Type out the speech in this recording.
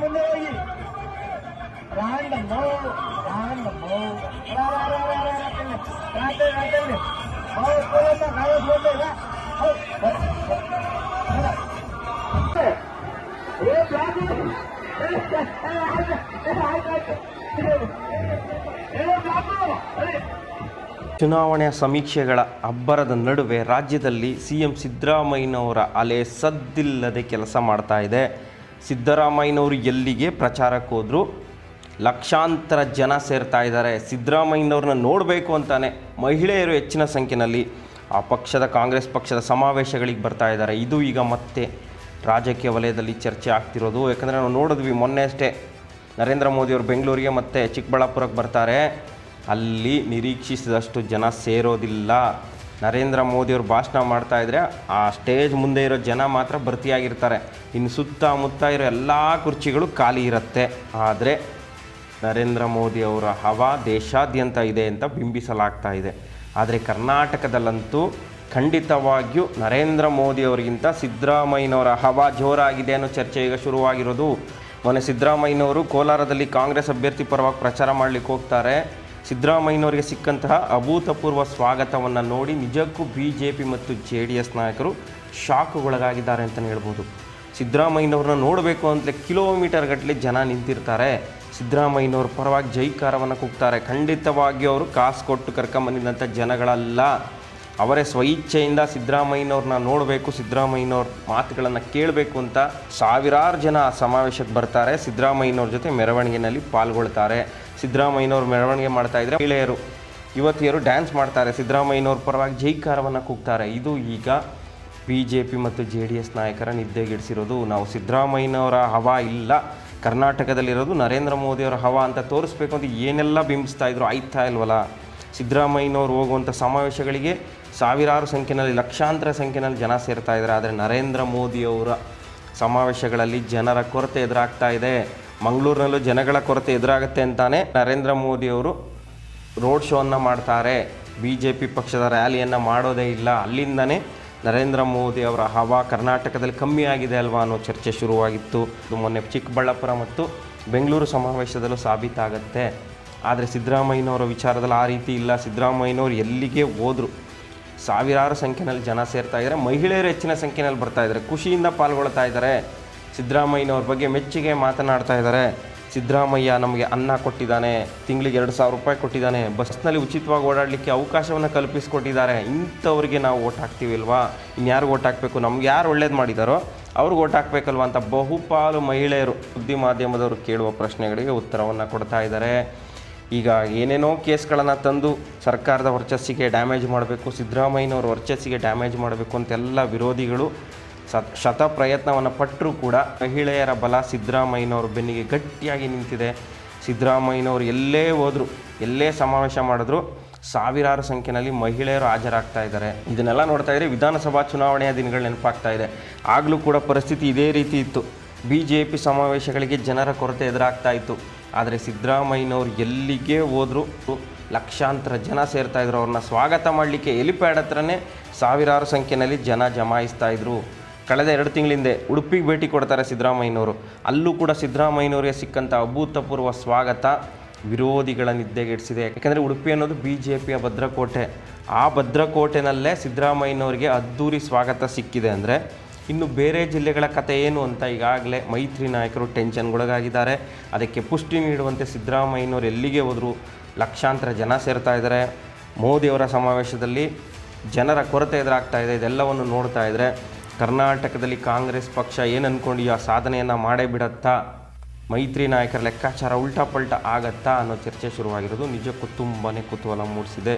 ಏ ಚುನಾವಣೆಯ ಸಮೀಕ್ಷೆಗಳ ಅಬ್ಬರದ ನಡುವೆ ರಾಜ್ಯದಲ್ಲಿ ಸಿ ಎಂ ಸಿದ್ದರಾಮಯ್ಯನವರ ಅಲೆ ಸದ್ದಿಲ್ಲದೆ ಕೆಲಸ ಮಾಡ್ತಾ ಇದೆ ಸಿದ್ದರಾಮಯ್ಯನವರು ಎಲ್ಲಿಗೆ ಪ್ರಚಾರಕ್ಕೆ ಹೋದರು? ಲಕ್ಷಾಂತರ ಜನ ಸೇರ್ತಾ ಇದ್ದಾರೆ. ಸಿದ್ದರಾಮಯ್ಯನವ್ರನ್ನ ನೋಡಬೇಕು ಅಂತಾನೆ ಮಹಿಳೆಯರು ಹೆಚ್ಚಿನ ಸಂಖ್ಯೆಯಲ್ಲಿ ಆ ಪಕ್ಷದ ಕಾಂಗ್ರೆಸ್ ಪಕ್ಷದ ಸಮಾವೇಶಗಳಿಗೆ ಬರ್ತಾ ಇದ್ದಾರೆ. ಇದು ಈಗ ಮತ್ತೆ ರಾಜಕೀಯ ವಲಯದಲ್ಲಿ ಚರ್ಚೆ ಆಗ್ತಿರೋದು. ಯಾಕಂದರೆ ನಾವು ನೋಡಿದ್ವಿ ಮೊನ್ನೆ ಅಷ್ಟೇ ನರೇಂದ್ರ ಮೋದಿಯವರು ಬೆಂಗಳೂರಿಗೆ ಮತ್ತು ಚಿಕ್ಕಬಳ್ಳಾಪುರಕ್ಕೆ ಬರ್ತಾರೆ. ಅಲ್ಲಿ ನಿರೀಕ್ಷಿಸಿದಷ್ಟು ಜನ ಸೇರೋದಿಲ್ಲ. ನರೇಂದ್ರ ಮೋದಿಯವರು ಭಾಷಣ ಮಾಡ್ತಾಯಿದ್ರೆ ಆ ಸ್ಟೇಜ್ ಮುಂದೆ ಇರೋ ಜನ ಮಾತ್ರ ಭರ್ತಿಯಾಗಿರ್ತಾರೆ. ಇನ್ನು ಸುತ್ತಮುತ್ತ ಇರೋ ಎಲ್ಲ ಕುರ್ಚಿಗಳು ಖಾಲಿ ಇರುತ್ತೆ. ಆದರೆ ನರೇಂದ್ರ ಮೋದಿ ಅವರ ಹವಾ ದೇಶಾದ್ಯಂತ ಇದೆ ಅಂತ ಬಿಂಬಿಸಲಾಗ್ತಾ ಇದೆ. ಆದರೆ ಕರ್ನಾಟಕದಲ್ಲಂತೂ ಖಂಡಿತವಾಗಿಯೂ ನರೇಂದ್ರ ಮೋದಿಯವರಿಗಿಂತ ಸಿದ್ದರಾಮಯ್ಯನವರ ಹವಾ ಜೋರಾಗಿದೆ ಅನ್ನೋ ಚರ್ಚೆ ಈಗ ಶುರುವಾಗಿರೋದು. ಮೊನ್ನೆ ಸಿದ್ದರಾಮಯ್ಯನವರು ಕೋಲಾರದಲ್ಲಿ ಕಾಂಗ್ರೆಸ್ ಅಭ್ಯರ್ಥಿ ಪರವಾಗಿ ಪ್ರಚಾರ ಮಾಡಲಿಕ್ಕೆ ಹೋಗ್ತಾರೆ. ಸಿದ್ದರಾಮಯ್ಯನವರಿಗೆ ಸಿಕ್ಕಂತಹ ಅಭೂತಪೂರ್ವ ಸ್ವಾಗತವನ್ನು ನೋಡಿ ನಿಜಕ್ಕೂ ಬಿ ಜೆ ಪಿ ಮತ್ತು ಜೆ ಡಿ ಎಸ್ ನಾಯಕರು ಶಾಕ್ಗೊಳಗಾಗಿದ್ದಾರೆ ಅಂತಲೇ ಹೇಳ್ಬೋದು. ಸಿದ್ದರಾಮಯ್ಯನವ್ರನ್ನ ನೋಡಬೇಕು ಅಂತಲೇ ಕಿಲೋಮೀಟರ್ ಗಟ್ಟಲೆ ಜನ ನಿಂತಿರ್ತಾರೆ. ಸಿದ್ದರಾಮಯ್ಯನವ್ರ ಪರವಾಗಿ ಜೈಕಾರವನ್ನು ಕೂಗ್ತಾರೆ. ಖಂಡಿತವಾಗಿಯೂ ಅವರು ಕಾಸು ಕೊಟ್ಟು ಕರ್ಕೊಂಬಂದಿದ್ದಂಥ ಜನಗಳಲ್ಲ. ಅವರೇ ಸ್ವಇಚ್ಛೆಯಿಂದ ಸಿದ್ದರಾಮಯ್ಯನವ್ರನ್ನ ನೋಡಬೇಕು, ಸಿದ್ದರಾಮಯ್ಯನವ್ರ ಮಾತುಗಳನ್ನು ಕೇಳಬೇಕು ಅಂತ ಸಾವಿರಾರು ಜನ ಸಮಾವೇಶಕ್ಕೆ ಬರ್ತಾರೆ. ಸಿದ್ದರಾಮಯ್ಯನವ್ರ ಜೊತೆ ಮೆರವಣಿಗೆಯಲ್ಲಿ ಪಾಲ್ಗೊಳ್ತಾರೆ. ಸಿದ್ದರಾಮಯ್ಯನವ್ರು ಮೆರವಣಿಗೆ ಮಾಡ್ತಾ ಇದ್ರೆ ಮಹಿಳೆಯರು, ಯುವತಿಯರು ಡ್ಯಾನ್ಸ್ ಮಾಡ್ತಾರೆ. ಸಿದ್ದರಾಮಯ್ಯನವ್ರ ಪರವಾಗಿ ಜೈಕಾರವನ್ನು ಕೂಗ್ತಾರೆ. ಇದು ಈಗ ಬಿ ಜೆ ಪಿ ಮತ್ತು ಜೆ ಡಿ ಎಸ್ ನಾಯಕರ ನಿದ್ದೆಗೆಡಿಸಿರೋದು. ನಾವು ಸಿದ್ದರಾಮಯ್ಯನವರ ಹವಾ ಇಲ್ಲ. ಕರ್ನಾಟಕದಲ್ಲಿರೋದು ನರೇಂದ್ರ ಮೋದಿಯವರ ಹವಾ ಅಂತ ತೋರಿಸ್ಬೇಕು ಅಂತ ಏನೆಲ್ಲ ಬಿಂಬಿಸ್ತಾ ಇದ್ರು ಆಯ್ತಾ ಇಲ್ವಲ್ಲ? ಸಿದ್ದರಾಮಯ್ಯನವರು ಹೋಗುವಂಥ ಸಮಾವೇಶಗಳಿಗೆ ಸಾವಿರಾರು ಸಂಖ್ಯೆಯಲ್ಲಿ ಲಕ್ಷಾಂತರ ಸಂಖ್ಯೆಯಲ್ಲಿ ಜನ ಸೇರ್ತಾ ಇದ್ದಾರೆ. ಆದರೆ ನರೇಂದ್ರ ಮೋದಿಯವರ ಸಮಾವೇಶಗಳಲ್ಲಿ ಜನರ ಕೊರತೆ ಎದುರಾಗ್ತಾ ಇದೆ. ಮಂಗಳೂರಿನಲ್ಲೂ ಜನಗಳ ಕೊರತೆ ಎದುರಾಗುತ್ತೆ ಅಂತಾನೆ ನರೇಂದ್ರ ಮೋದಿಯವರು ರೋಡ್ ಶೋವನ್ನು ಮಾಡ್ತಾರೆ. ಬಿ ಜೆ ಪಿ ಪಕ್ಷದ ರ್ಯಾಲಿಯನ್ನು ಮಾಡೋದೇ ಇಲ್ಲ. ಅಲ್ಲಿಂದನೇ ನರೇಂದ್ರ ಮೋದಿ ಅವರ ಹವಾ ಕರ್ನಾಟಕದಲ್ಲಿ ಕಮ್ಮಿ ಆಗಿದೆ ಅಲ್ವಾ ಅನ್ನೋ ಚರ್ಚೆ ಶುರುವಾಗಿತ್ತು. ಮೊನ್ನೆ ಚಿಕ್ಕಬಳ್ಳಾಪುರ ಮತ್ತು ಬೆಂಗಳೂರು ಸಮಾವೇಶದಲ್ಲೂ ಸಾಬೀತಾಗತ್ತೆ. ಆದರೆ ಸಿದ್ದರಾಮಯ್ಯನವರ ವಿಚಾರದಲ್ಲಿ ಆ ರೀತಿ ಇಲ್ಲ. ಸಿದ್ದರಾಮಯ್ಯನವರು ಎಲ್ಲಿಗೆ ಹೋದರು? ಸಾವಿರಾರು ಸಂಖ್ಯೆಯಲ್ಲಿ ಜನ ಸೇರ್ತಾ ಇದ್ದಾರೆ. ಮಹಿಳೆಯರು ಹೆಚ್ಚಿನ ಸಂಖ್ಯೆಯಲ್ಲಿ ಬರ್ತಾ ಇದ್ದಾರೆ. ಖುಷಿಯಿಂದ ಪಾಲ್ಗೊಳ್ತಾ ಇದ್ದಾರೆ. ಸಿದ್ದರಾಮಯ್ಯನವ್ರ ಬಗ್ಗೆ ಮೆಚ್ಚುಗೆ ಮಾತನಾಡ್ತಾ ಇದ್ದಾರೆ. ಸಿದ್ದರಾಮಯ್ಯ ನಮಗೆ ಅನ್ನ ಕೊಟ್ಟಿದ್ದಾನೆ, ತಿಂಗಳಿಗೆ ಎರಡು ಸಾವಿರ ರೂಪಾಯಿ ಕೊಟ್ಟಿದ್ದಾನೆ. ಬಸ್ನಲ್ಲಿ ಉಚಿತವಾಗಿ ಓಡಾಡಲಿಕ್ಕೆ ಅವಕಾಶವನ್ನು ಕಲ್ಪಿಸಿಕೊಟ್ಟಿದ್ದಾರೆ. ಇಂಥವ್ರಿಗೆ ನಾವು ಓಟ್ ಹಾಕ್ತೀವಿಲ್ವಾ? ಇನ್ಯಾರು ಓಟ್ ಹಾಕಬೇಕು? ನಮ್ಗೆ ಯಾರು ಒಳ್ಳೇದು ಮಾಡಿದಾರೋ ಅವ್ರಿಗೆ ಓಟ್ ಹಾಕಬೇಕಲ್ವ ಅಂತ ಬಹುಪಾಲು ಮಹಿಳೆಯರು ಸುದ್ದಿ ಮಾಧ್ಯಮದವರು ಕೇಳುವ ಪ್ರಶ್ನೆಗಳಿಗೆ ಉತ್ತರವನ್ನು ಕೊಡ್ತಾ ಇದ್ದಾರೆ. ಈಗ ಏನೇನೋ ಕೇಸ್ಗಳನ್ನು ತಂದು ಸರ್ಕಾರದ ವರ್ಚಸ್ಸಿಗೆ ಡ್ಯಾಮೇಜ್ ಮಾಡಬೇಕು, ಸಿದ್ದರಾಮಯ್ಯನವ್ರ ವರ್ಚಸ್ಸಿಗೆ ಡ್ಯಾಮೇಜ್ ಮಾಡಬೇಕು ಅಂತೆಲ್ಲ ವಿರೋಧಿಗಳು ಸತ್ ಶತ ಪ್ರಯತ್ನವನ್ನು ಪಟ್ಟರೂ ಕೂಡ ಮಹಿಳೆಯರ ಬಲ ಸಿದ್ದರಾಮಯ್ಯನವ್ರ ಬೆನ್ನಿಗೆ ಗಟ್ಟಿಯಾಗಿ ನಿಂತಿದೆ. ಸಿದ್ದರಾಮಯ್ಯನವರು ಎಲ್ಲೇ ಹೋದರು, ಎಲ್ಲೇ ಸಮಾವೇಶ ಮಾಡಿದ್ರು, ಸಾವಿರಾರು ಸಂಖ್ಯೆಯಲ್ಲಿ ಮಹಿಳೆಯರು ಹಾಜರಾಗ್ತಾ ಇದ್ದಾರೆ. ಇದನ್ನೆಲ್ಲ ನೋಡ್ತಾ ಇದ್ರೆ ವಿಧಾನಸಭಾ ಚುನಾವಣೆಯ ದಿನಗಳು ನೆನಪಾಗ್ತಾ ಇದೆ. ಆಗಲೂ ಕೂಡ ಪರಿಸ್ಥಿತಿ ಇದೇ ರೀತಿ ಇತ್ತು. ಬಿ ಜೆ ಪಿ ಸಮಾವೇಶಗಳಿಗೆ ಜನರ ಕೊರತೆ ಎದುರಾಗ್ತಾ ಇತ್ತು. ಆದರೆ ಸಿದ್ದರಾಮಯ್ಯನವರು ಎಲ್ಲಿಗೆ ಹೋದರೂ? ಲಕ್ಷಾಂತರ ಜನ ಸೇರ್ತಾ ಇದ್ರು. ಅವ್ರನ್ನ ಸ್ವಾಗತ ಮಾಡಲಿಕ್ಕೆ ಎಲಿಪ್ಯಾಡ್ ಹತ್ರನೇ ಸಾವಿರಾರು ಸಂಖ್ಯೆಯಲ್ಲಿ ಜನ ಜಮಾಯಿಸ್ತಾ ಇದ್ರು. ಕಳೆದ ಎರಡು ತಿಂಗಳಿಂದೆ ಉಡುಪಿಗೆ ಭೇಟಿ ಕೊಡ್ತಾರೆ ಸಿದ್ದರಾಮಯ್ಯನವರು. ಅಲ್ಲೂ ಕೂಡ ಸಿದ್ದರಾಮಯ್ಯನವರಿಗೆ ಸಿಕ್ಕಂಥ ಅಭೂತಪೂರ್ವ ಸ್ವಾಗತ ವಿರೋಧಿಗಳ ನಿದ್ದೆಗೆಡಿಸಿದೆ ಯಾಕೆಂದರೆ ಉಡುಪಿ ಅನ್ನೋದು ಬಿ ಜೆ ಪಿಯ ಭದ್ರಕೋಟೆ. ಆ ಭದ್ರಕೋಟೆನಲ್ಲೇ ಸಿದ್ದರಾಮಯ್ಯನವರಿಗೆ ಅದ್ಧೂರಿ ಸ್ವಾಗತ ಸಿಕ್ಕಿದೆ ಅಂದರೆ ಇನ್ನು ಬೇರೆ ಜಿಲ್ಲೆಗಳ ಕತೆ ಏನು ಅಂತ ಈಗಾಗಲೇ ಮೈತ್ರಿ ನಾಯಕರು ಟೆನ್ಷನ್ಗೊಳಗಾಗಿದ್ದಾರೆ. ಅದಕ್ಕೆ ಪುಷ್ಟಿ ನೀಡುವಂತೆ ಸಿದ್ದರಾಮಯ್ಯನವರು ಎಲ್ಲಿಗೆ ಹೋದರೂ? ಲಕ್ಷಾಂತರ ಜನ ಸೇರ್ತಾ ಇದ್ದಾರೆ. ಮೋದಿಯವರ ಸಮಾವೇಶದಲ್ಲಿ ಜನರ ಕೊರತೆ ಎದುರಾಗ್ತಾ ಇದೆ. ಇದೆಲ್ಲವನ್ನು ನೋಡ್ತಾ ಇದ್ದರೆ ಕರ್ನಾಟಕದಲ್ಲಿ ಕಾಂಗ್ರೆಸ್ ಪಕ್ಷ ಏನು ಅಂದ್ಕೊಂಡು ಆ ಸಾಧನೆಯನ್ನು ಮಾಡೇ ಬಿಡತ್ತಾ ಮೈತ್ರಿ ನಾಯಕರ ಲೆಕ್ಕಾಚಾರ ಉಲ್ಟಾ ಪಲ್ಟಾ ಆಗತ್ತಾ ಅನ್ನೋ ಚರ್ಚೆ ಶುರುವಾಗಿರೋದು. ನಿಜಕ್ಕೂ ತುಂಬಾ ಕುತೂಹಲ ಮೂಡಿಸಿದೆ.